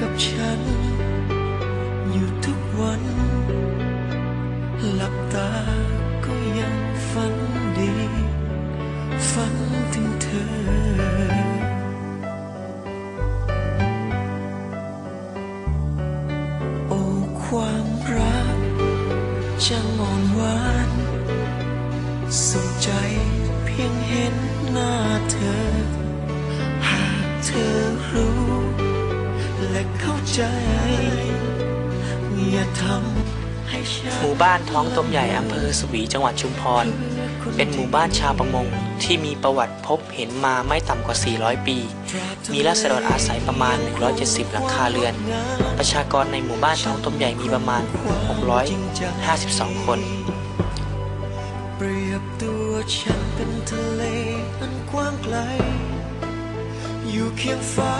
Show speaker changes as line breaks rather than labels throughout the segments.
กับฉัน อยู่ทุกวัน หลับตาก็ยังฝันดี ฝันถึงเธอโอ้ความรักช่างอ่อนหวานสุขใจเพียงเห็นหน้าเธอ หากเธอรู้ และเข้าใจ อย่าทำให้ฉัน
หมู่บ้านท้องต้มใหญ่อำเภอสวีจังหวัดชุมพร เป็นหมู่บ้านชาวประมงที่มีประวัติพบเห็นมาไม่ต่ำกว่า 400 ปี มีราษฎรอาศัยประมาณ 170 หลังคาเรือน ประชากรในหมู่บ้านท้องต้มใหญ่มีประมาณ 652 คน
เปรียบตัวฉันเป็นทะเลอันกว้างไกล อยู่เคียงฟ้า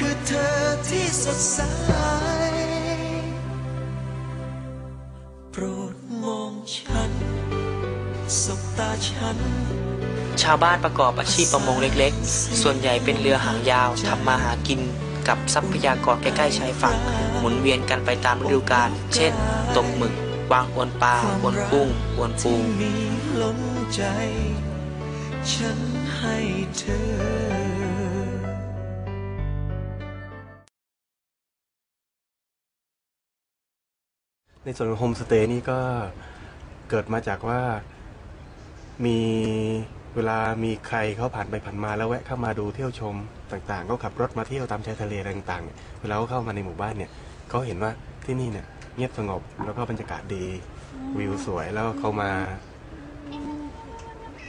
คือเธอที่สดใส โปรดมองฉัน สบตาฉัน
ชาวบ้านประกอบอาชีพประมงเล็กๆ ส่วนใหญ่เป็นเรือหางยาวทำมาหากินกับทรัพยากรใกล้ๆชายฝั่ง หมุนเวียนกันไปตามฤดูกาล เช่น ตกหมึก วางอวนปลาอวนกุ้งอวนปู
ฉันให้เธอ
ในส่วนของโฮมสเตย์นี่ก็เกิดมาจากว่ามีเวลามีใครเขาผ่านไปผ่านมาแล้วแวะเข้ามาดูเที่ยวชมต่างๆ ก็ขับรถมาเที่ยวตามชายทะเลอะไรต่างๆเนี่ยเวลาเขาเข้ามาในหมู่บ้านเนี่ยเขาเห็นว่าที่นี่เนี่ยเงียบสงบแล้วก็บรรยากาศดีวิวสวยแล้วเขามา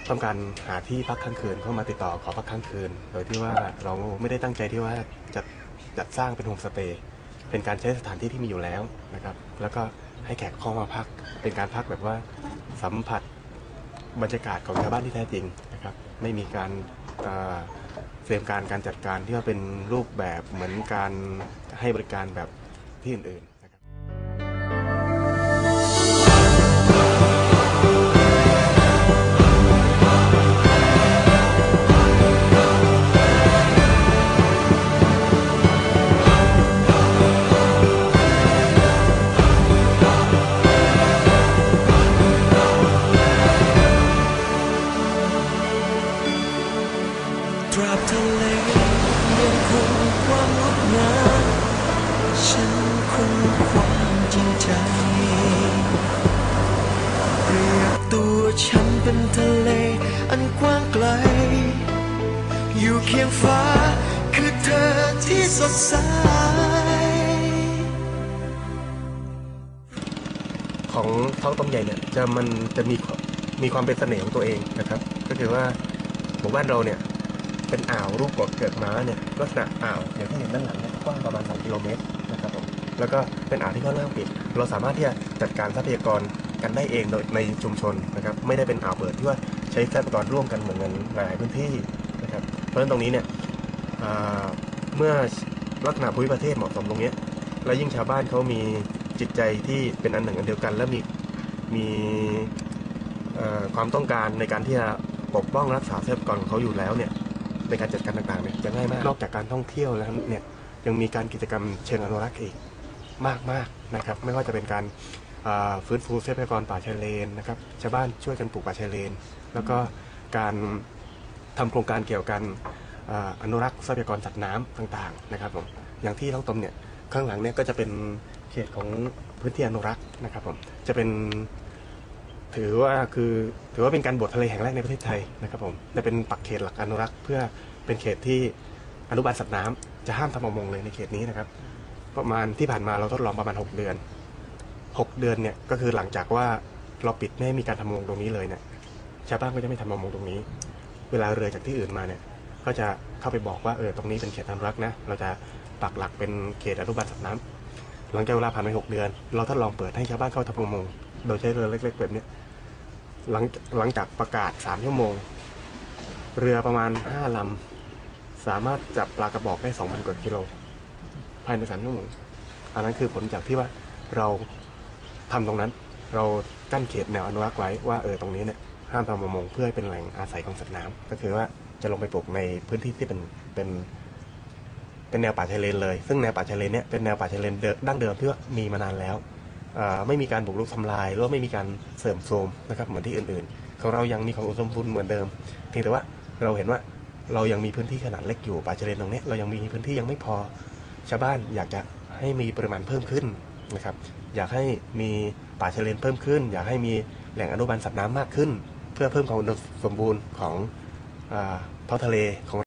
ต้องการหาที่พักค้างคืนเข้ามาติดต่อขอพักค้างคืน โดยที่ว่าเราไม่ได้ตั้งใจที่ว่าจะจัดสร้างเป็นโฮมสเตย์เป็นการใช้สถานที่ที่มีอยู่แล้วนะครับ แล้วก็ ให้แขกเข้ามาพัก เป็นการพักแบบว่าสัมผัสบรรยากาศของชาวบ้านที่แท้จริงนะครับ ไม่มีการเตรียมการการจัดการที่ว่าเป็นรูปแบบเหมือนการให้บริการแบบที่อื่นๆ ค
งความจริงใจ เรียบตัวฉันเป็นทะเลอันกว้างไกล อยู่เคียงฟ้าคือเธอที่สดใส
ของท้องต้มใหญ่เนี่ยจะมันจะมีมีความเป็นเสน่ห์ของตัวเองนะครับ ก็คือว่าหมู่บ้านเราเนี่ยเป็นอ่าวรูปกดเกิดม้าเนี่ยลักษณะอ่าวอย่างที่เห็นด้านหลังเนี่ยกว้างประมาณ 2 กิโลเมตร แล้วก็เป็นอ่าวที่ค่อนข้างปิด เราสามารถที่จะจัดการทรัพยากรกันได้เองโดยในชุมชนนะครับ ไม่ได้เป็นอ่าวเปิดที่ว่าใช้ทรัพยากรร่วมกันเหมือนกันหลายพื้นที่นะครับ เพราะฉะนั้นตรงนี้เนี่ยอ่าเมื่อลักษณะภูมิประเทศเหมาะสมตรงเนี้ยและยิ่งชาวบ้านเขามีจิตใจที่เป็นอันหนึ่งอันเดียวกัน และมีมีเอ่อความต้องการในการที่จะปกป้องรักษาทรัพยากรของเขาอยู่แล้วเนี่ยในการจัดการต่างๆเนี่ยจะง่ายมากนอกจากการท่องเที่ยวแล้วเนี่ยยังมีการกิจกรรมเชิงอนุรักษ์อีก มากมากๆนะครับไม่ว่าจะเป็นการฟื้นฟูทรัพยากรป่าชายเลนนะครับชาวบ้านช่วยกันปลูกป่าชายเลน แล้วก็การทำโครงการเกี่ยวกันออนุรักษ์ทรัพยากรสัตว์น้ำต่างๆนะครับผมอย่างที่ท้องตมเนี่ยข้างหลังเนี่ยก็จะเป็นเขตของพื้นที่อนุรักษ์นะครับผมจะเป็นถือว่าคือถือว่าเป็นการบดทะเลแห่งแรกในประเทศไทยนะครับผมจะเป็นปักเขตหลักอนุรักษ์ เพื่อเป็นเขตที่อนุบาลสัตว์น้ำจะห้ามทำประมงเลยในเขตนี้นะครับ ประมาณที่ผ่านมาเราทดลองประมาณ 6 เดือน 6 เดือนเนี่ยก็คือหลังจากว่าเราปิดไม่ให้มีการทำประมงตรงนี้เลยเนี่ยชาวบ้านก็จะไม่ทำประมงตรงนี้ เวลาเรือจากที่อื่นมาเนี่ยก็จะเข้าไปบอกว่าเออตรงนี้เป็นเขตอนุรักษ์นะเราจะปักหลักเป็นเขตอนุบาลสัตว์น้ำหลังจากเวลาผ่านไปหกเดือน เราทดลองเปิดให้ชาวบ้านเข้าทำประมงโดยใช้เรือเล็กๆแบบนี้หลังหลังจากประกาศสามชั่วโมง เรือประมาณห้าลำสามารถจับปลากระบอกได้สองพันกว่ากิโล ภายในสามชั่วโมงอันนั้นคือผลจากที่ว่าเราทำตรงนั้น เรากั้นเขตแนวอนุรักษ์ไว้ว่าเออตรงนี้เนี่ยห้ามทำประมงเพื่อให้เป็นแหล่งอาศัยของสัตว์น้ำก็คือว่าจะลงไปปลูกในพื้นที่ที่เป็นเป็นเป็นแนวป่าชายเลนเลย ซึ่งแนวป่าชายเลนเนี่ยเป็นแนวป่าชายเลนเดั้งเดิมที่ว่ามีมานานแล้วไม่มีการบุกรุกทำลายหรือว่าไม่มีการเสริมโทรมนะครับเหมือนที่อื่นๆ ของเรายังมีความอุดมสมบูรณ์เหมือนเดิม เพียงแต่ว่าเราเห็นว่าเรายังมีพื้นที่ขนาดเล็กอยู่ป่าชายเลนตรงนี้เรายังมีพื้นที่ยังไม่พอ ชาวบ้านอยากจะให้มีปริมาณเพิ่มขึ้นนะครับ อยากให้มีป่าชายเลนเพิ่มขึ้น อยากให้มีแหล่งอนุบาลสัตว์น้ำมากขึ้น เพื่อเพิ่มความสมบูรณ์ของอท้องทะเลของ